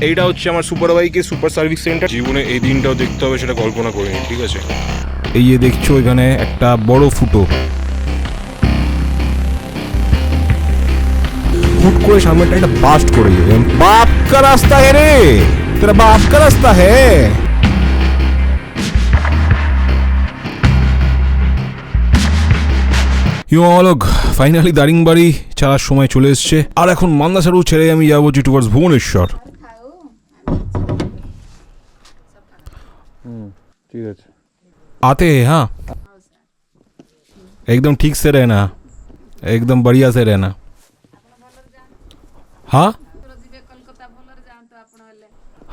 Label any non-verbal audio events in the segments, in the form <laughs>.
এইটা হচ্ছে আমার সুপার বাইকের সুপার সার্ভিস সেন্টার। জীবনে এই দিনটাও দেখতে হবে সেটা কল্পনা করিনি ঠিক আছে? এই যে দেখছ এখানে একটা বড় ফুটো। হুট করে সামনেটা একটা বাস্ট করে দিল। বাপ কা রাস্তা হে রে! তেরা বাপ কা রাস্তা হে! হিমালক ফাইনালি দারিংবাড়ি ছাড়ার সময় চলে এসছে। আর এখন মান্দাসারু ছেড়ে আমি যাব টুয়ার্ডস ভুবনেশ্বর। हम्म, है आते हैं हाँ। एकदम ठीक से रहना। एकदम बढ़िया से रहना। हाँ?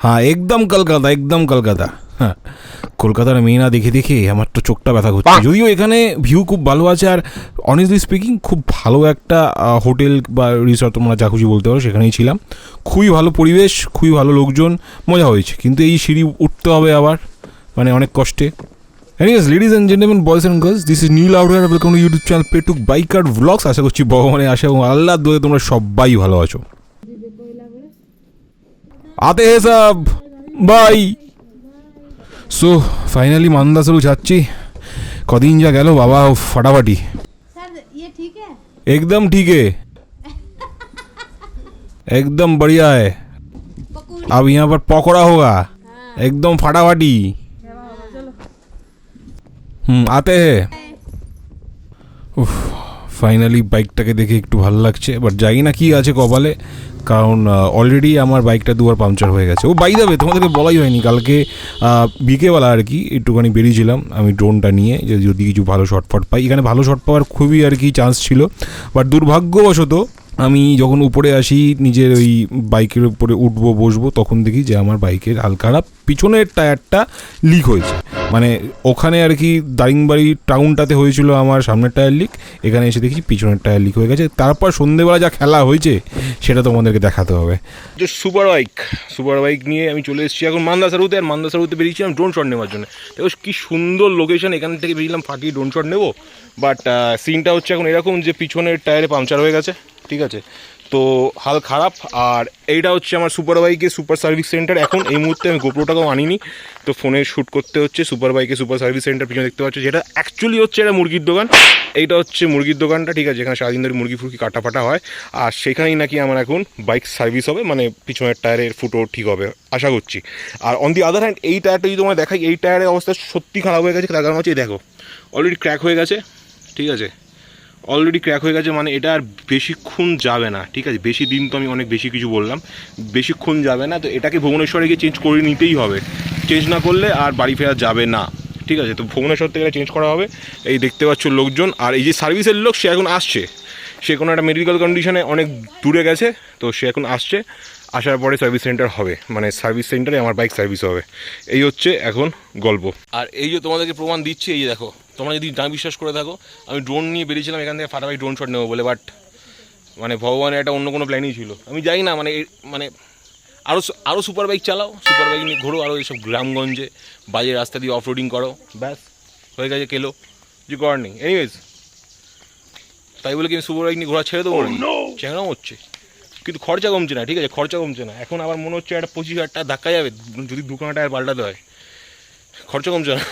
হ্যাঁ একদম কলকাতা একদম কলকাতা। হ্যাঁ কলকাতার মেয়েরা দেখে দেখে আমার তো চোখটা ব্যথা করছে। যদিও এখানে ভিউ খুব ভালো আছে আর অনেস্টলি স্পিকিং খুব ভালো একটা হোটেল বা রিসর্ট তোমরা যা খুশি বলতে পারো সেখানেই ছিলাম। খুবই ভালো পরিবেশ খুবই ভালো লোকজন মজা হয়েছে। কিন্তু এই সিঁড়ি উঠতে হবে আবার মানে অনেক কষ্টে। And gentlemen, boys and girls, this is Neil out here. Welcome to YouTube channel Petuk Biker Vlogs. আশা করছি ভগবানের আশা এবং আল্লাহ দোয়ে তোমরা সবাই ভালো আছো। আতে হে সব বাই সো ফাইনালি মান্দাসরু যাচ্ছি কদিন যা গেল বাবা উফ, ফাটাফাটি सर ये ठीक है एकदम ठीक है एकदम बढ़िया है पकौड़ी अब यहाँ पर पकौड़ा होगा एकदम फटाफटी হুম আতে হে উফ ফাইনালি বাইকটাকে দেখে একটু ভালো লাগছে বাট জানি না কি আছে কপালে কারণ অলরেডি আমার বাইকটা দুবার পাংচার হয়ে গেছে। ও বাই যাবে তোমাদেরকে বলাই হয়নি, কালকে বিকেবেলা আর কি একটুখানি বেরিয়েছিলাম, আমি ড্রোনটা নিয়ে, যে যদি কিছু ভালো শট ফট পাই। এখানে ভালো শর্ট পাওয়ার খুবই আর কি চান্স ছিল বাট দুর্ভাগ্যবশত আমি যখন উপরে আসি, নিজের ওই বাইকের উপরে উঠবো, বসবো, তখন দেখি যে আমার বাইকের হালকা খারাপ পিছনের টায়ারটা লিক হয়েছে। মানে ওখানে আর কি দারিংবাড়ি টাউনটাতে হয়েছিল আমার সামনের টায়ার লিক এখানে এসে দেখি পিছনের টায়ার লিক হয়ে গেছে। তারপর সন্ধেবেলা যা খেলা হয়েছে, সেটা তোমাদেরকে দেখাতে হবে। যে সুপার বাইক সুপার বাইক নিয়ে আমি চলে এসেছি এখন মান্দাসারুতে আর মান্দাসারুতে বেরিয়েছিলাম ড্রোন শট নেওয়ার জন্য। দেখো কি সুন্দর লোকেশন এখান থেকে বেরিয়েছিলাম ফাটিয়ে ড্রোন শট নেব। বাট সিনটা হচ্ছে এখন এরকম যে পিছনের টায়ারে পাংচার হয়ে গেছে। ঠিক আছে? তো হাল খারাপ, আর এইটা হচ্ছে আমার সুপার বাইকের সুপার সার্ভিস সেন্টার। এখন এই মুহূর্তে আমি গোপ্রোটাকেও আনিনি, তো ফোনে শ্যুট করতে হচ্ছে সুপার বাইকে সুপার সার্ভিস সেন্টার পিছনে দেখতে পাচ্ছ, যেটা অ্যাকচুয়ালি হচ্ছে এটা মুরগির দোকান। এইটা হচ্ছে মুরগির দোকানটা, ঠিক আছে? যেখানে সারাদিন ধরে মুরগি ফুরগি কাটা ফাটা হয়। আর সেখানেই নাকি আমার এখন বাইক সার্ভিস হবে মানে পিছনের টায়ারের ফুটো ঠিক হবে, আশা করছি। আর অন দি আদার হ্যান্ড এই টায়ারটা যদি তোমার দেখাই, এই টায়ারের অবস্থা সত্যি খারাপ হয়ে গেছে, তার কারণ হচ্ছে দেখো অলরেডি ক্র্যাক হয়ে গেছে, ঠিক আছে? অলরেডি ক্র্যাক হয়ে গেছে মানে এটা আর বেশিক্ষণ যাবে না, ঠিক আছে? বেশি দিন তো আমি অনেক বেশি কিছু বললাম। বেশিক্ষণ যাবে না, তো এটাকে ভুবনেশ্বরে গিয়ে চেঞ্জ করে নিতেই হবে। চেঞ্জ না করলে আর বাড়ি ফেরা যাবে না, ঠিক আছে? তো ভুবনেশ্বর থেকে চেঞ্জ করা হবে। এই দেখতে পাচ্ছ লোকজন, আর এই যে সার্ভিসের লোক, সে এখন আসছে। সে কোনো একটা মেডিকেল কন্ডিশনে অনেক দূরে গেছে, তো সে এখন আসছে। আসার পরে সার্ভিস সেন্টার হবে। মানে সার্ভিস সেন্টারে আমার বাইক সার্ভিস হবে। এই হচ্ছে এখন গল্প। আর এই যে তোমাদেরকে প্রমাণ দিচ্ছি এই যে দেখো তোমরা যদি না বিশ্বাস করে থাকো আমি ড্রোন নিয়ে বেরিয়েছিলাম এখান থেকে ফাটাফাটি ড্রোন শট নেব বলে বাট মানে ভগবানের একটা অন্য কোনো প্ল্যানই ছিল। আমি জানি না মানে মানে আরও আরও সুপার বাইক চালাও সুপার বাইক নিয়ে ঘোরো আরও এইসব গ্রামগঞ্জে বাজে রাস্তা দিয়ে অফ রোডিং করো ব্যাস হয়ে গেছে কেলো যে করার নেই। এনিওয়েজ তাই বলে কি আমি সুপার বাইক নিয়ে ঘোরা ছেড়ে দেবো চ্যাংরাও হচ্ছে। কিন্তু খরচা কমছে না ঠিক আছে খরচা কমছে না এখন আবার মনে হচ্ছে একটা পঁচিশ হাজার টাকা ধাক্কা যাবে যদি দুখানা টায়ার পাল্টাতে হয় খরচা কমছে না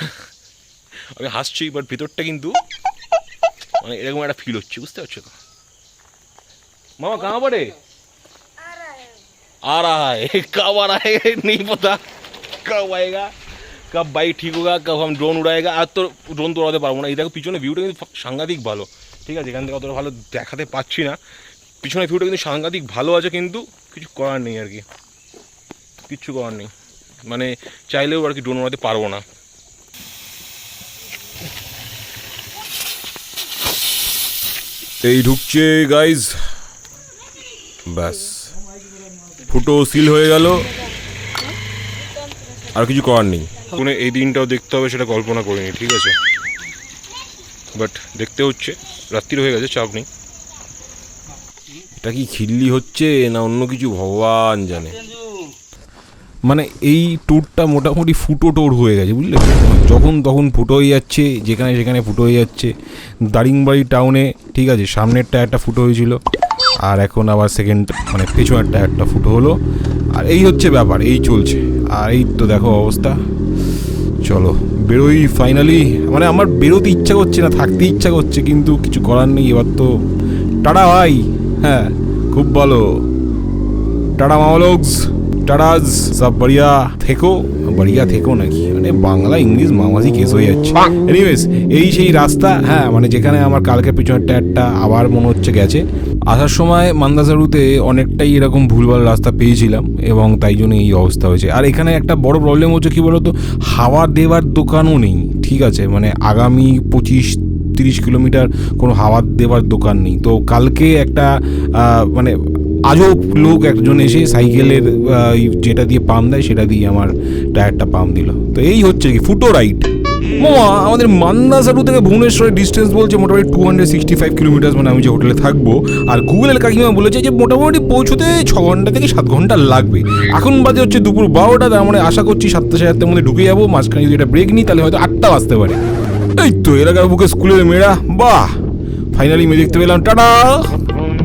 আমি হাসছি বাট ভিতরটা কিন্তু মানে এরকম একটা ফিল হচ্ছে বুঝতে পারছো তো मामा कहाँ पड़े आ रहा है कब आ रहा है नहीं पता कब आएगा कब बाइक ठीक होगा कब हम ड्रोन उड़ाएगा আর তো ড্রোন তো উড়াতে পারবো না এই দেখো পিছনে ভিউটা কিন্তু সাংঘাতিক ভালো ঠিক আছে এখান থেকে অতটা ভালো দেখাতে পাচ্ছি না পিছনে ভিউটা কিন্তু সাংঘাতিক ভালো আছে কিন্তু কিছু করার নেই আর কি। কিচ্ছু করার নেই। মানে চাইলেও আর কি ড্রোন উড়াতে পারব না। এই ঢুকছে গাইজ ব্যাস। ফুটো সিল হয়ে গেল। আর কিছু করার নেই। কোনো এই দিনটাও দেখতে হবে সেটা কল্পনা করিনি ঠিক আছে? বাট দেখতে হচ্ছে। রাত্রির হয়ে গেছে চাপ নেই। এটা কি খিল্লি হচ্ছে না অন্য কিছু? ভগবান জানে। মানে এই ট্যুরটা মোটামুটি ফুটো টোর হয়ে গেছে, বুঝলে? যখন তখন ফুটো হয়ে যাচ্ছে, যেখানে সেখানে ফুটো হয়ে যাচ্ছে। দারিংবাড়ি টাউনে, ঠিক আছে, সামনের টায়ারটা ফুটো হয়েছিল, আর এখন আবার সেকেন্ড মানে পেছনের টায়ারটা ফুটো হলো। আর এই হচ্ছে ব্যাপার, এই চলছে। আর এই তো দেখো অবস্থা। চলো, বেরোই ফাইনালি মানে আমার বেরোতে ইচ্ছা করছে না, থাকতে ইচ্ছা করছে, কিন্তু কিছু করার নেই। এবার তো টাটা ভাই হ্যাঁ খুব ভালো। টাটা মামলোগস টাটাজ সব বড়িয়া থেকো। বড়িয়া থেকো নাকি? মানে বাংলা ইংলিশ মামাজি কেস হয়ে যাচ্ছে। এনিওয়েজ এই সেই রাস্তা হ্যাঁ মানে যেখানে আমার কালকে পিছনের টায়ারটা আবার মনে হচ্ছে গেছে। আসার সময় মান্দাসারুতে অনেকটাই এরকম ভুলভাল রাস্তা পেয়েছিলাম এবং তাই জন্য এই অবস্থা হয়েছে। আর এখানে একটা বড় প্রবলেম হচ্ছে কি বলতো? হাওয়া দেওয়ার দোকানও নেই ঠিক আছে? মানে আগামী পঁচিশ তিরিশ কিলোমিটার কোনো হাওয়া দেওয়ার দোকান নেই। তো কালকে একটা মানে আজব লোক একজন এসে সাইকেলের যেটা দিয়ে পাম্প দেয় সেটা দিয়ে আমার টায়ারটা পাম্প দিল। তো এই হচ্ছে কি, ফুটো রাইট মামা, আমাদের মান্দাসারু থেকে ভুবনেশ্বরের ডিস্টেন্স বলছে মোটামুটি two hundred sixty five kilometre মানে আমি যে হোটেলে থাকব। আর গুগলের কাকিমা বলেছে যে মোটামুটি পৌঁছতে ছ ঘণ্টা থেকে সাত ঘণ্টা লাগবে। এখন বাজে হচ্ছে দুপুর বারোটা, তার মানে আশা করছি সাতটা সাড়ে আটটার মধ্যে ঢুকে যাব, মাঝখানে যদি একটা ব্রেক নিই, তাহলে হয়তো আটটা বাজতে পারে। এই তো এলাকার বুকে স্কুলের মেয়েরা বাহ! ফাইনালি মেয়ে দেখতে পেলাম টাটা!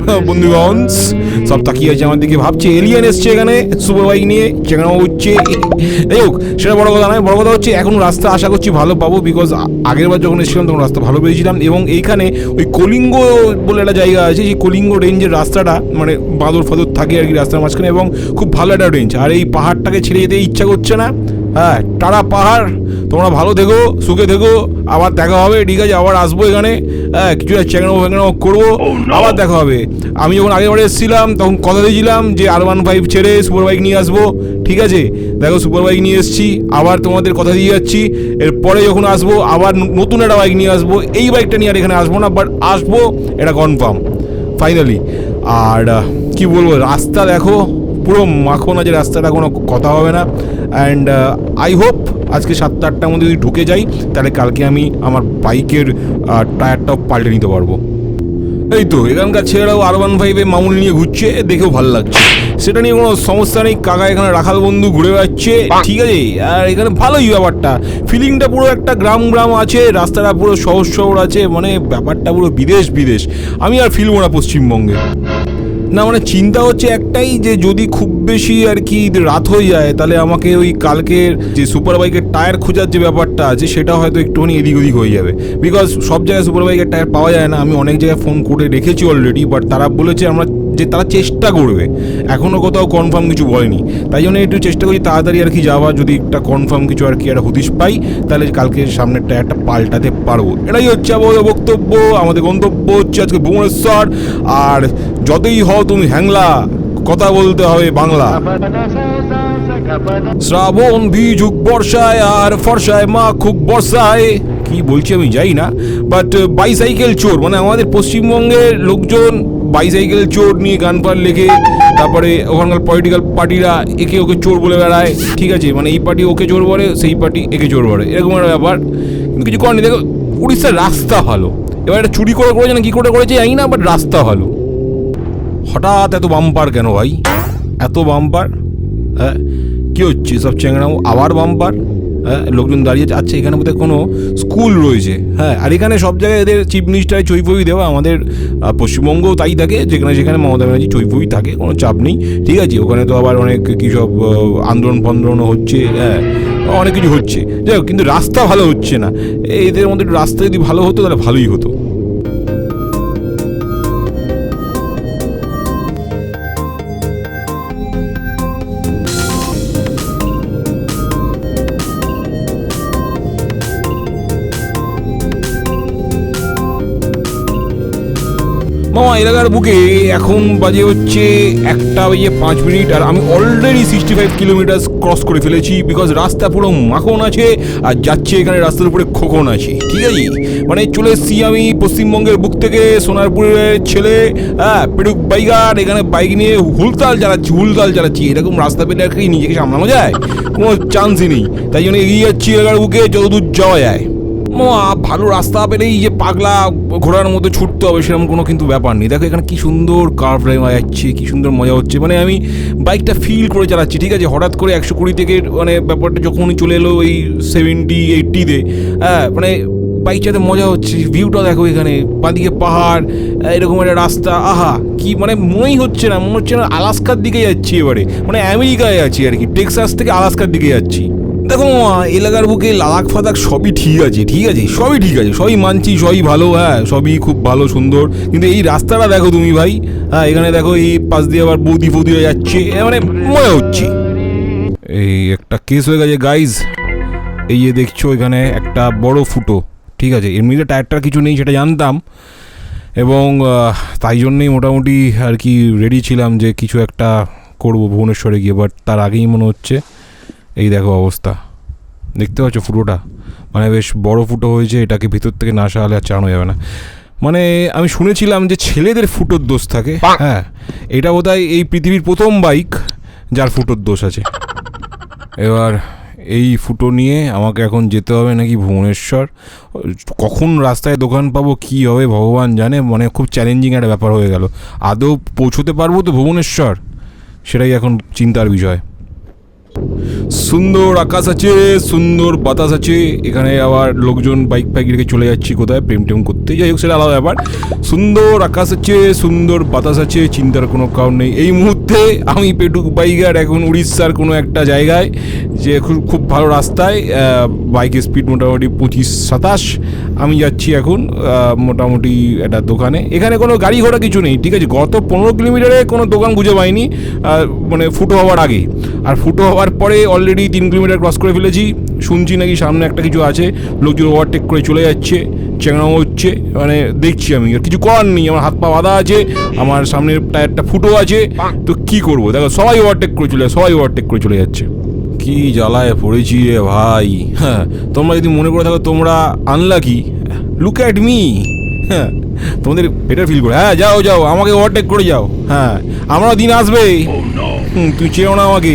হ্যাঁ, বন্ধুগণ সব তাকিয়ে আছে আমার দিকে ভাবছে? এলিয়ান এসছে এখানে সুপার বাইক নিয়ে চেঙ্গানো হচ্ছে যাই হোক সেটা বড় কথা নয় বড় কথা হচ্ছে এখন রাস্তা আশা করছি ভালো পাবো বিকজ আগের বার যখন এসেছিলাম তখন রাস্তা ভালো পেয়েছিলাম এবং এইখানে ওই কলিঙ্গ বলে একটা জায়গা আছে সেই কলিঙ্গ রেঞ্জের রাস্তাটা মানে বাঁদর ফাদর থাকে আর কি রাস্তার মাঝখানে এবং খুব ভালো একটা রেঞ্জ আর এই পাহাড়টাকে ছেড়ে যেতে ইচ্ছা করছে না। হ্যাঁ টাটা পাহাড় তোমরা ভালো থেকো সুখে থেকো আবার দেখা হবে ঠিক আছে আবার আসব এখানে হ্যাঁ কিছু চ্যাংড়ো ফ্যাংড়ো করব আবার দেখা হবে। আমি যখন আগের বারে এসেছিলাম তখন কথা দিয়েছিলাম যে আর ওয়ান ফাইভ ছেড়ে সুপার বাইক নিয়ে আসব ঠিক আছে? দেখো সুপার বাইক নিয়ে এসেছি আবার তোমাদের কথা দিয়ে যাচ্ছি এরপরে যখন আসব আবার নতুন একটা বাইক নিয়ে আসব এই বাইকটা নিয়ে আর এখানে আসব না বাট আসব এটা কনফার্ম ফাইনালি আর কি বলব রাস্তা দেখো পুরো মাখন আছে, রাস্তাটা কোনো কথা হবে না। অ্যান্ড আই হোপ আজকে সাতটা আটটার মধ্যে যদি ঢুকে যাই, তাহলে কালকে আমি আমার বাইকের টায়ারটাও পাল্টে নিতে পারব। এই তো, এখানকার ছেলেরাও আর ওয়ান ফাইভে মামুল নিয়ে ঘুরছে, দেখেও ভালো লাগছে। সেটা নিয়ে কোনো সমস্যা নেই, কাকা এখানে রাখাল বন্ধু ঘুরে বেড়াচ্ছে, ঠিক আছে? আর এখানে ভালোই ব্যাপারটা। ফিলিংটা পুরো একটা গ্রাম গ্রাম আছে, রাস্তাটা পুরো শহর শহর আছে মানে ব্যাপারটা পুরো বিদেশ বিদেশ। আমি আর ফিলবো না পশ্চিমবঙ্গে। না মানে চিন্তা হচ্ছে একটাই যে যদি খুব বেশি আর কি রাত হয়ে যায়, তাহলে আমাকে ওই কালকের যে সুপার বাইকের টায়ার খোঁজার যে ব্যাপারটা আছে, সেটা হয়তো একটুখানি এদিক ওদিক হয়ে যাবে। বিকজ সব জায়গায় সুপার বাইকের টায়ার পাওয়া যায় না। আমি অনেক জায়গায় ফোন করে রেখেছি অলরেডি বাট তারা বলেছে আমরা যে তারা চেষ্টা করবে। এখনও কোথাও কনফার্ম কিছু বলেনি। তাই জন্য একটু চেষ্টা করি তাড়াতাড়ি আর কি যাওয়া যদি একটা কনফার্ম কিছু আর কি একটা হদিশ পাই, তাহলে কালকে সামনের টায়ারটা পাল্টাতে পারব। এটাই হচ্ছে আমাদের বক্তব্য, আমাদের গন্তব্য হচ্ছে আজকে ভুবনেশ্বর। আর যতই হও তুমি হ্যাংলা, কথা বলতে হবে বাংলা। শ্রাবণ বিজুক বর্ষায় আর ফর্ষায় মা খুব বর্ষায়। কি বলছি আমি যাই না বাট বাইসাইকেল চোর মানে আমাদের পশ্চিমবঙ্গের লোকজন বাইসাইকেল চোর নিয়ে গান পার লেখে, তারপরে ওখানকার পলিটিক্যাল পার্টিরা একে ওকে চোর বলে বেড়ায়, ঠিক আছে? মানে এই পার্টি ওকে চোর বলে, সেই পার্টি একে চোর বলে। এরকম একটা ব্যাপার। কিন্তু কিছু করেনি। দেখো, উড়িষ্যার রাস্তা ভালো। এবার এটা চুরি করে করেছে না কী করে করেছে জানি না বাট রাস্তা ভালো। হঠাৎ এত বাম্পার কেন ভাই? এত বাম্পার হ্যাঁ? কী হচ্ছে? সব চ্যাংড়াম? আবার বাম্পার হ্যাঁ লোকজন দাঁড়িয়ে আচ্ছা এখানে বোধহয় কোনো স্কুল রয়েছে। হ্যাঁ আর এখানে সব জায়গায় এদের চিফ মিনিস্টার চৈফবি দেওয়া আমাদের পশ্চিমবঙ্গও তাই থাকে, যেখানে সেখানে মমতা ব্যানার্জি চৈফবি থাকে, কোনো চাপ নেই, ঠিক আছে? ওখানে তো আবার অনেক কী সব আন্দোলন ফন্দোলনও হচ্ছে হ্যাঁ অনেক কিছু হচ্ছে। যাই কিন্তু রাস্তা ভালো হচ্ছে না। এদের মধ্যে রাস্তা যদি ভালো হতো, তাহলে ভালোই হতো। এলাকার বুকে এখন বাজে হচ্ছে একটা বাজে পাঁচ মিনিট আর আমি already sixty five kilometre cross করে ফেলেছি বিকজ রাস্তা পুরো মাখন আছে আর যাচ্ছে এখানে রাস্তার উপরে খোকন আছে, ঠিক আছে? মানে চলে এসছি আমি পশ্চিমবঙ্গের বুক থেকে সোনারপুরের ছেলে হ্যাঁ পেডুক বাইকার এখানে বাইক নিয়ে হুলতাল চালাচ্ছি হুলতাল চালাচ্ছি। এরকম রাস্তা পেলে আর নিজেকে সামলানো যায়? কোনো চান্সই নেই। তাই জন্য এগিয়ে যাচ্ছি এলাকার বুকে, যতদূর যাওয়া যায়। ভালো রাস্তা পেলেই যে পাগলা ঘোড়ার মধ্যে ছুটতে হবে, সেরকম কোনো কিন্তু ব্যাপার নেই। দেখো এখানে কি সুন্দর কার ড্রাইভ যাচ্ছে কি সুন্দর মজা হচ্ছে। মানে আমি বাইকটা ফিল করে চালাচ্ছি, ঠিক আছে? হঠাৎ করে একশো কুড়ি থেকে মানে ব্যাপারটা যখনই চলে এলো এই সেভেন্টি এইট্টিতে হ্যাঁ মানে বাইক চালাতে মজা হচ্ছে। ভিউটা দেখো এখানে, বাঁদিকে পাহাড় এরকম একটা রাস্তা, আহা, কি মানে মনেই হচ্ছে না, মনে হচ্ছে না আলাস্কার দিকে যাচ্ছি এবারে। মানে আমেরিকায় আছি আর কি, টেক্সাস থেকে আলাস্কার দিকে যাচ্ছি। দেখো এলাকার বুকে লাদাখ ফাদাক সবই ঠিক আছে ঠিক আছে, সবই ঠিক আছে, সবই মানছি, সবই ভালো হ্যাঁ সবই খুব ভালো, সুন্দর, কিন্তু এই রাস্তাটা দেখো তুমি ভাই হ্যাঁ এখানে দেখো এই পাশ দিয়ে আবার বৌদি ফৌদি হয়ে যাচ্ছে মানে মনে হচ্ছে। এই একটা কেস হয়ে গেছে গাইজ এই যে দেখছ এখানে একটা বড় ফুটো, ঠিক আছে এমনিতে টায়ারটার কিছু নেই, সেটা জানতাম, এবং তাই জন্যই মোটামুটি আর কি রেডি ছিলাম যে কিছু একটা করব ভুবনেশ্বরে গিয়ে বাট তার আগেই মনে হচ্ছে এই দেখো অবস্থা। দেখতে পাচ্ছ ফুটোটা? মানে বেশ বড় ফুটো হয়েছে, এটাকে ভিতর থেকে না সারালে আর চালানো যাবে না। মানে আমি শুনেছিলাম যে ছেলেদের ফুটোর দোষ থাকে। হ্যাঁ এটা বোধহয় এই পৃথিবীর প্রথম বাইক যার ফুটোর দোষ আছে। এবার এই ফুটো নিয়ে আমাকে এখন যেতে হবে নাকি ভুবনেশ্বর? কখন রাস্তায় দোকান পাবো, কি হবে ভগবান জানে? মানে খুব চ্যালেঞ্জিং একটা ব্যাপার হয়ে গেল। আদৌ পৌঁছতে পারব তো ভুবনেশ্বর? সেটাই এখন চিন্তার বিষয়। সুন্দর আকাশ আছে, সুন্দর বাতাস আছে। এখানে আবার লোকজন বাইক ফাইক রেখে চলে যাচ্ছি কোথায়? প্রেম টেম করতে। যাই হোক, সেটা আলাদা ব্যাপার। সুন্দর আকাশ আছে, সুন্দর বাতাস আছে, চিন্তার কোনো কারণ নেই। এই মুহূর্তে আমি পেটুক বাইকার এখন উড়িষ্যার কোনো একটা জায়গায়। যে খুব খুব ভালো রাস্তায় বাইকের স্পিড মোটামুটি পঁচিশ, সাতাশ। আমি যাচ্ছি এখন মোটামুটি একটা দোকানে। এখানে কোনো গাড়ি ঘোড়া কিছু নেই, ঠিক আছে? গত পনেরো কিলোমিটারে কোনো দোকান খুঁজে পাইনি মানে ফুটো হওয়ার আগে। আর ফুটো হওয়ার পরে অলরেডি তিন কিলোমিটার ক্রস করে ফেলেছি। শুনছি নাকি সামনে একটা কিছু আছে, লোকজন ওভারটেক করে চলে যাচ্ছে চেংড়াও হচ্ছে মানে দেখছি আমি। আর কিছু করার নেই, আমার হাত পা বাঁধা আছে, আমার সামনের টায়ারটা ফুটো আছে। তো কি করব? দেখো, সবাই ওভারটেক করে চলে, সবাই ওভারটেক করে চলে যাচ্ছে। কি জ্বালায় পড়েছি রে ভাই? হ্যাঁ তোমরা যদি মনে করে থাকো, তোমরা আনলাকি লুক অ্যাট মি হ্যাঁ তোমাদের বেটার ফিল করে। হ্যাঁ যাও যাও, আমাকে ওভারটেক করে যাও। হ্যাঁ আমারও দিন আসবে। হুম, তুমি চেয়েও না আমাকে।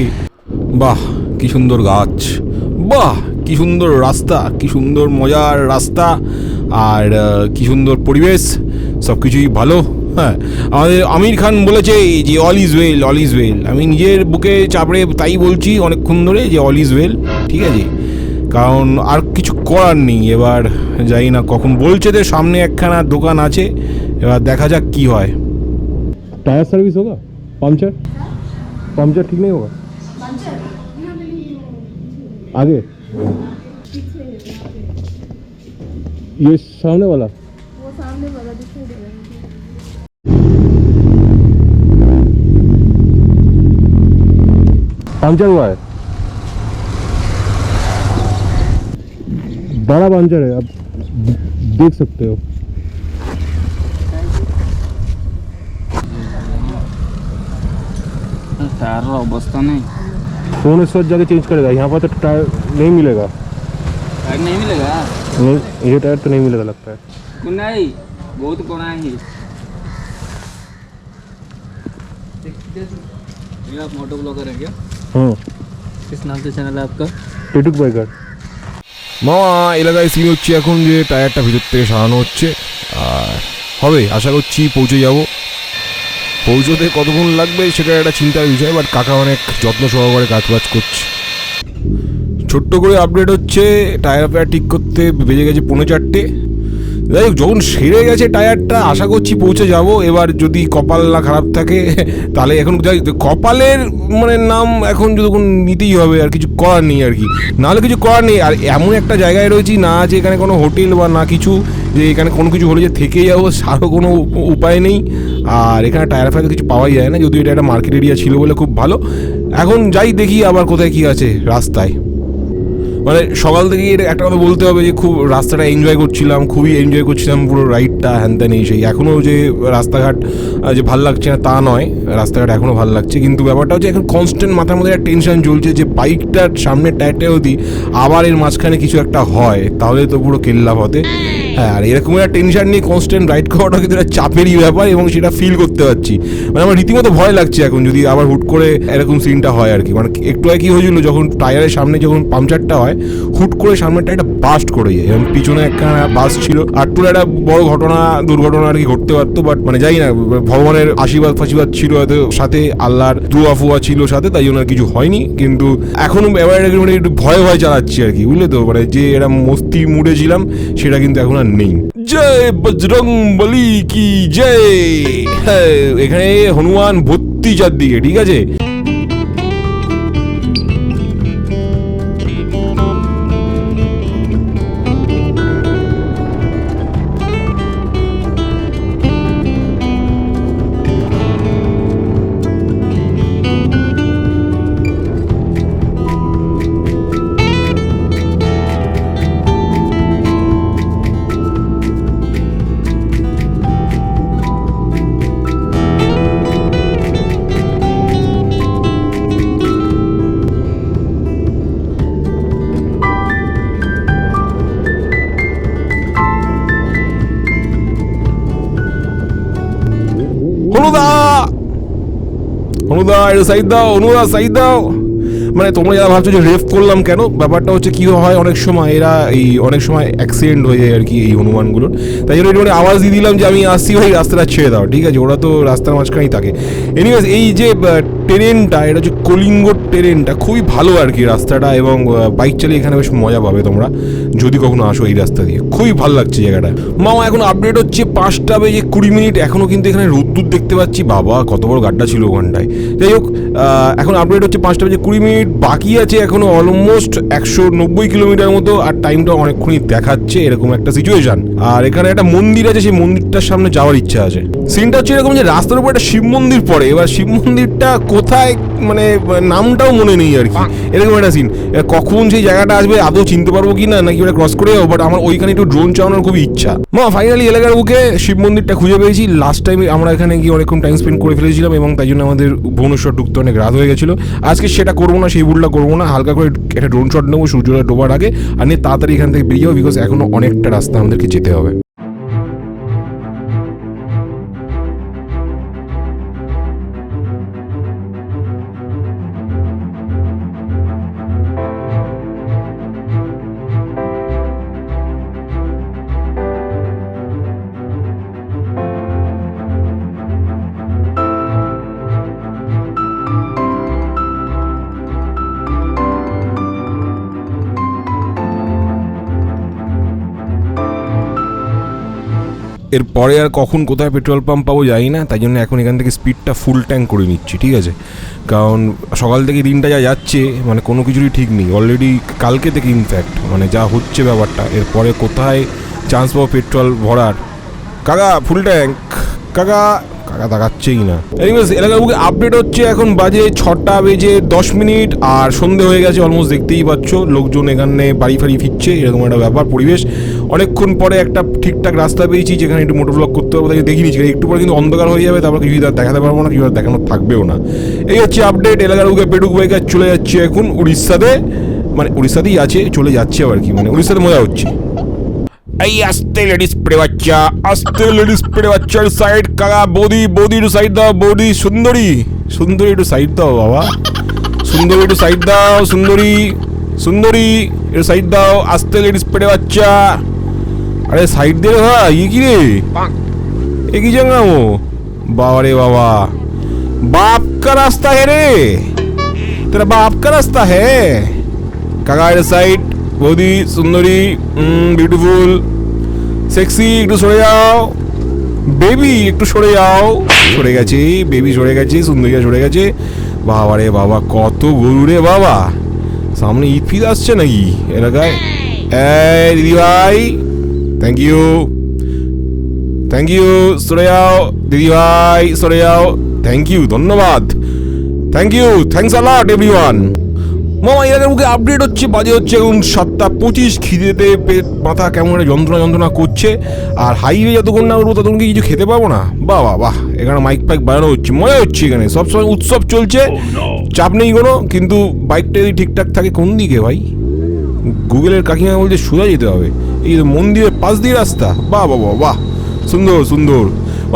বাহ, কি সুন্দর গাছ। বাহ, কি সুন্দর রাস্তা, কি সুন্দর মজার রাস্তা। আর কি সুন্দর পরিবেশ সব কিছুই ভালো। হ্যাঁ আমাদের আমির খান বলেছে যে all is well all is well আমি নিজের বুকে চাপড়ে তাই বলছি অনেকক্ষণ ধরে যে অল ইজ ওয়েল ঠিক আছে কারণ আর কিছু করার নেই এবার জানি না কখন বলছে যে সামনে একখানা দোকান আছে এবার দেখা যাক কি হয় টায়ার সার্ভিস হোগা পাংচার পাংচার ঠিক নেই হোগা आगे ये सामने वाला पंचर हुआ है बड़ा पंचर है आप देख सकते हो टायर अवस्था नहीं फ़ोन इस वक्त जाके चेंज करेगा यहाँ पर तो टायर नहीं मिलेगा टायर नहीं मिलेगा नहीं ये टायर तो नहीं मिलेगा लगता है कुनाई बहुत कोना है ये आप मोटो ब्लॉगर हैं क्या किस नाम से चैनल है आपका পেটুক বাইকার মামা এলাকায় সিন হচ্ছে এখন যে টায়ারটা ভিতর থেকে সারানো হচ্ছে আর হবে আশা করছি পৌঁছে যাব পৌঁছোতে কতক্ষণ লাগবে সেটা একটা চিন্তার বিষয় বাট কাকা অনেক যত্ন সহকারে কাজ বাজ করছে ছোট্ট করে আপডেট হচ্ছে টায়ার ফায়ার ঠিক করতে বেজে গেছে পৌনে চারটে যাই হোক, যখন সেরে গেছে টায়ারটা, আশা করছি পৌঁছে যাব। এবার যদি কপাল না খারাপ থাকে, <laughs> তাহলে এখন যাই কপালের মানে নাম এখন যতক্ষণ নিতেই হবে, আর কিছু করার নেই আর কি। নাহলে কিছু করার নেই। আর এমন একটা জায়গায় রয়েছি, না আছে এখানে কোনো হোটেল বা না কিছু, যে এখানে কোনো কিছু হলে যে থেকে যাব, সারও কোনো উপায় নেই। আর এখানে টায়ার ফায়ার কিছু পাওয়াই যায় না, যদিও এটা একটা মার্কেট এরিয়া ছিল বলে খুব ভালো। এখন যাই দেখি আবার কোথায় কি আছে রাস্তায়। মানে সকাল থেকে একটা কথা বলতে হবে যে খুব রাস্তাটা এনজয় করছিলাম, খুবই এনজয় করছিলাম পুরো রাইডটা হ্যান ত্যান এই সেই। এখনও যে রাস্তাঘাট যে ভালো লাগছে না তা নয়। রাস্তাঘাট এখনও ভালো লাগছে। কিন্তু ব্যাপারটা হচ্ছে এখন কনস্ট্যান্ট মাথার মধ্যে একটা টেনশন চলছে যে বাইকটার সামনে টায়ারটা যদি আবার এর মাঝখানে কিছু একটা হয়, তাহলে তো পুরো কেল্লা হতে হ্যাঁ আর এরকম একটা টেনশন নিয়ে কনস্ট্যান্ট রাইড করাটা কিন্তু একটা চাপেরই ব্যাপার এবং সেটা ফিল করতে পারছি। মানে আমার রীতিমতো ভয় লাগছে এখন যদি আবার হুট করে এরকম সিনটা হয় আর কি। মানে একটু কি হয়েছিল, যখন টায়ারের সামনে যখন পাংচারটা হয়, হুট করে সামনেটা একটা বাস্ট করে যায়। এবং পিছনে একটা বাস ছিল। আর একটা বড় ঘটনা দুর্ঘটনা আর কি ঘটতে পারতো বাট মানে যাই না ভগবানের আশীর্বাদ ফাশীর্বাদ ছিল হয়তো সাথে আল্লাহর দুয়া ফুয়া ছিল সাথে তাই জন্য কিছু হয়নি কিন্তু এখনও এবার মানে একটু ভয়ে ভয়ে চালাচ্ছি আর কি বুঝলে তো? মানে যে এরা মস্তি মুডে ছিলাম সেটা কিন্তু এখন আর নেই। জয় বজরং বলি কি জয়? হ্যাঁ, এখানে হনুমান ভর্তি চারদিকে ঠিক আছে? সাইড দাও, অনুরা সাইড দাও। মানে তোমরা যারা ভাবছ যে রেফ করলাম কেন, ব্যাপারটা হচ্ছে কী হয় অনেক সময় এরা এই অনেক সময় অ্যাক্সিডেন্ট হয়ে যায় আর কি এই অনুমানগুলোর। তাই জন্য একটু আওয়াজ দিয়ে দিলাম যে আমি আসছি ভাই, রাস্তাটা ছেড়ে দাও, ঠিক আছে? ওরা তো রাস্তার মাঝখানেই থাকে। এনিওয়েজ এই যে ট্রেনটা, এটা হচ্ছে কলিঙ্গ ট্রেনটা। খুবই ভালো আর কি রাস্তাটা এবং বাইক চালিয়ে এখানে বেশ মজা পাবে তোমরা, যদি কখনো আসো এই রাস্তা দিয়ে। খুবই ভালো লাগছে জায়গাটা। মামা, এখন আপডেট হচ্ছে পাঁচটা বেজে কুড়ি মিনিট এখনও কিন্তু এখানে রোদ্দুর দেখতে পাচ্ছি। বাবা, কত বড় গাড্ডা ছিল ওখানটায়। যাই হোক এখন আপডেট হচ্ছে পাঁচটা বেজে কুড়ি মিনিট, বাকি আছে এখনও অলমোস্ট একশো নব্বই কিলোমিটার মতো, আর টাইমটা অনেকক্ষণই দেখাচ্ছে এরকম একটা সিচুয়েশন আর এখানে একটা মন্দির আছে, সেই মন্দিরটার সামনে যাওয়ার ইচ্ছা আছে। সিনটা হচ্ছে এরকম যে রাস্তার উপর একটা শিব মন্দির পড়ে। এবার শিব মন্দিরটা কোথায় মানে নামটাও মনে নেই আর কি। এরকম একটা সিন কখন সেই জায়গাটা আসবে আদৌ চিনতে পারব কি না নাকি ওটা ক্রস করে যাব? বাট আমার ওইখানে একটু ড্রোন চালানোর খুবই ইচ্ছা। মা ফাইনালি এলাকার বুকে শিব মন্দিরটা খুঁজে পেয়েছি। লাস্ট টাইমে আমরা এখানে গিয়ে অনেকক্ষণ টাইম স্পেন্ড করে ফেলেছিলাম এবং তাই জন্য আমাদের ভুবনেশ্বর ঢুকতে অনেক রাত হয়ে গেছিল। আজকে সেটা করব না সেই ভুলটা করব না। হালকা করে একটা ড্রোন শট নেব সূর্যটা ডোবার আগে। আর নিয়ে তাড়াতাড়ি এখান থেকে বেরিয়ে যাব বিকজ এখনও অনেকটা রাস্তা আমাদেরকে যেতে হবে। এরপরে আর কখন কোথায় পেট্রোল পাম্প পাবো যাই না, তাই জন্য এখন এখান থেকে স্পিডটা ফুল ট্যাঙ্ক করে নিচ্ছি, ঠিক আছে? কারণ সকাল থেকে দিনটা যা যাচ্ছে মানে কোনো কিছুরই ঠিক নেই। অলরেডি কালকে থেকে ইনফ্যাক্ট মানে যা হচ্ছে ব্যাপারটা এরপরে কোথায় চান্স পাবো পেট্রোল ভরার? কাকা ফুল ট্যাঙ্ক কাকা কাকা তাকাচ্ছেই না। এনিওয়েজ এলাকার বুকে আপডেট হচ্ছে, এখন বাজে ছটা বেজে দশ মিনিট, আর সন্ধে হয়ে গেছে অলমোস্ট দেখতেই পাচ্ছ, লোকজন এখানে বাড়ি ফাড়ি ফিরছে, এরকম একটা ব্যাপার, পরিবেশ। অনেকক্ষণ পরে একটা ঠিকঠাক রাস্তা পেয়েছি, যেখানে একটু মোটর ব্লক করতে পারব তাই দেখিনি একটু পরে কিন্তু অন্ধকার হয়ে যাবে, তারপর কিছু দেখাতে পারব না কিছু দেখানো থাকবেও না। এই হচ্ছে আপডেট এলাকার বুকে পেটুক বাইকার চলে যাচ্ছে এখন উড়িষ্যাতে মানে উড়িষ্যাতেই আছে, চলে যাচ্ছে আবার কি মানে উড়িষ্যাতে মজা হচ্ছে। এই আস্তে লেডিস পেড়ে বাচ্চা আস্তে লেডিস পেড়ে বাচ্চার সাইড কাকা বৌদি বৌদি একটু সাইড দাও বৌদি সুন্দরী সুন্দরী একটু সাইড দাও বাবা। সুন্দরী একটু সাইড দাও সুন্দরী সুন্দরী একটু সাইড দাও আস্তে লেডিস পেড়ে বাচ্চা। আরে সাইড দিয়ে ভাই ই কি রে? এ কি জাঙ্গামো বাবা রে বাবা। বাপ কা রাস্তা হে রে? তোরা বাপ কা রাস্তা হে? কাকা সাইড বৌদি সুন্দরী বিউটিফুল সেক্সি একটু সরে যাও বেবি একটু সরে যাও সরে গেছে বেবি সরে গেছে সুন্দরীরা সরে গেছে বাবা রে বাবা কত গরু রে বাবা সামনে ঈদ ফিদ আসছে নাকি এলাকায় এই দিদি ভাই থ্যাংক ইউ থ্যাংক ইউ সরে যাও দিদি ভাই সরে যাও থ্যাংক ইউ ধন্যবাদ thank you thanks a lot everyone মামা এর মুখে আপডেট হচ্ছে বাজে হচ্ছে এখন সাতটা পঁচিশ খিদেতে পেট মাথা কেমন একটা যন্ত্রণা যন্ত্রণা করছে। আর হাইওয়ে যতক্ষণ না উঠবো ততক্ষণ কি কিছু খেতে পাবো না? বাহ বাহ বাহ এখানে মাইক ফাইক বাড়ানো হচ্ছে মজা হচ্ছে এখানে। সবসময় উৎসব চলছে চাপ নেই কোনো কিন্তু বাইকটা যদি ঠিকঠাক থাকে কোন দিকে ভাই? গুগলের কাকিমা বলছে সোজা যেতে হবে। এই যে মন্দিরের পাশ দিয়ে রাস্তা বাহ বাহ বাহ বাহ সুন্দর সুন্দর।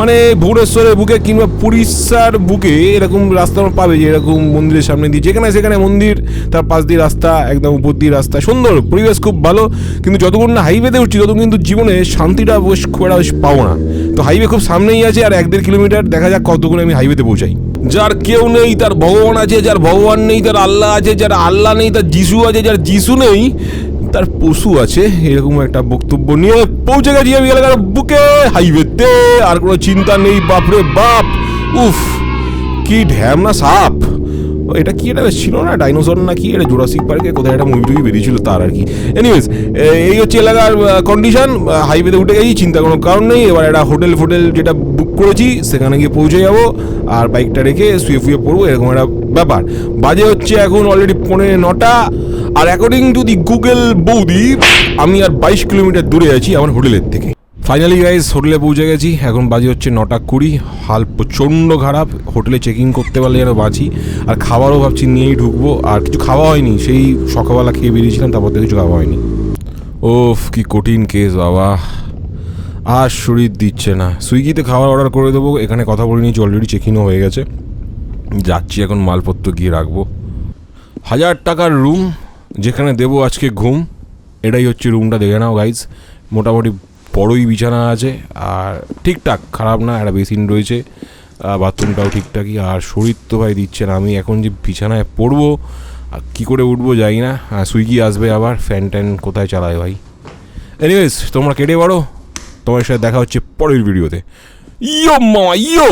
মানে ভুবনেশ্বরের বুকে কিংবা উড়িষ্যার বুকে এরকম রাস্তা পাবে যে এরকম মন্দিরের সামনে দিয়ে। যেখানে সেখানে মন্দির, তার পাশ দিয়ে রাস্তা, একদম উপর দিয়ে রাস্তা। সুন্দর, পরিবেশ খুব ভালো, কিন্তু যতক্ষণ না হাইওয়েতে উঠছি, ততক্ষণ কিন্তু জীবনে শান্তিটা বেশ খুব একটা বেশ পাবো না। তো হাইওয়ে খুব সামনেই আছে আর এক দেড় কিলোমিটার দেখা যাক কতক্ষণ আমি হাইওয়েতে পৌঁছাই। যার কেউ নেই, তার ভগবান আছে, যার ভগবান নেই, তার আল্লাহ আছে, যার আল্লাহ নেই, তার যিশু আছে, যার যিশু নেই তার পশু আছে, এরকম একটা বক্তব্য নিয়ে পৌঁছে গেছি আমি এলাকার বুকে হাইওয়েতে আর কোনো চিন্তা নেই, বাপরে বাপ, উফ, কি ঢ্যামনা সাপ। এটা কি এটা ছিল না ডাইনোসর না কি? এটা জোরাসিক পার্কে কোথায় একটা মুভি টুভি বেরিয়েছিল তার আর কি। এনিওয়েজ এই হচ্ছে এলাকার কন্ডিশন হাইওয়েতে উঠে গেছি, চিন্তা কোনো কারণ নেই, এবার একটা হোটেল ফোটেল যেটা বুক করেছি, সেখানে গিয়ে পৌঁছে যাব, আর বাইকটা রেখে শুয়ে ফুয়ে পড়ব, এরকম একটা ব্যাপার। বাজে হচ্ছে এখন অলরেডি পনেরো নটা আর অ্যাকর্ডিং টু দি গুগল বৌদি, আমি আর বাইশ কিলোমিটার দূরে আছি আমার হোটেলের থেকে। ফাইনালি গাইজ হোটেলে পৌঁছে গেছি। এখন বাজে হচ্ছে নটা কুড়ি। হাল প্রচণ্ড খারাপ। হোটেলে চেকিং করতে পারলে যেন বাঁচি। আর খাবারও ভাবছি নিয়েই ঢুকবো। আর কিছু খাওয়া হয়নি। সেই সকালবেলা খেয়ে বেরিয়েছিলাম, তারপর থেকে কিছু খাওয়া হয়নি। ওফ, কি কঠিন কেস বাবা। আর শরীর দিচ্ছে না। সুইগিতে খাবার অর্ডার করে দেবো। এখানে কথা বলে নিয়েছি অলরেডি চেকিংও হয়ে গেছে। যাচ্ছি এখন মালপত্র গিয়ে রাখব। হাজার টাকার রুম যেখানে দেবো আজকে ঘুম, এটাই হচ্ছে রুমটা দেখে নাও গাইজ মোটামুটি বড়ই বিছানা আছে, আর ঠিকঠাক, খারাপ না, একটা বেসিন রয়েছে বাথরুমটাও ঠিকঠাকই, আর শরীর তো ভাই দিচ্ছে না, আমি এখন যে বিছানায় পড়ব কী করে উঠবো যাই না সুইগি আসবে আবার ফ্যান ট্যান কোথায় চালায় ভাই? এনিওয়েজ তোমরা কেটে পারো তোমার সাথে দেখা হচ্ছে পরের ভিডিওতে ইয়ো মামা, ইয়ো!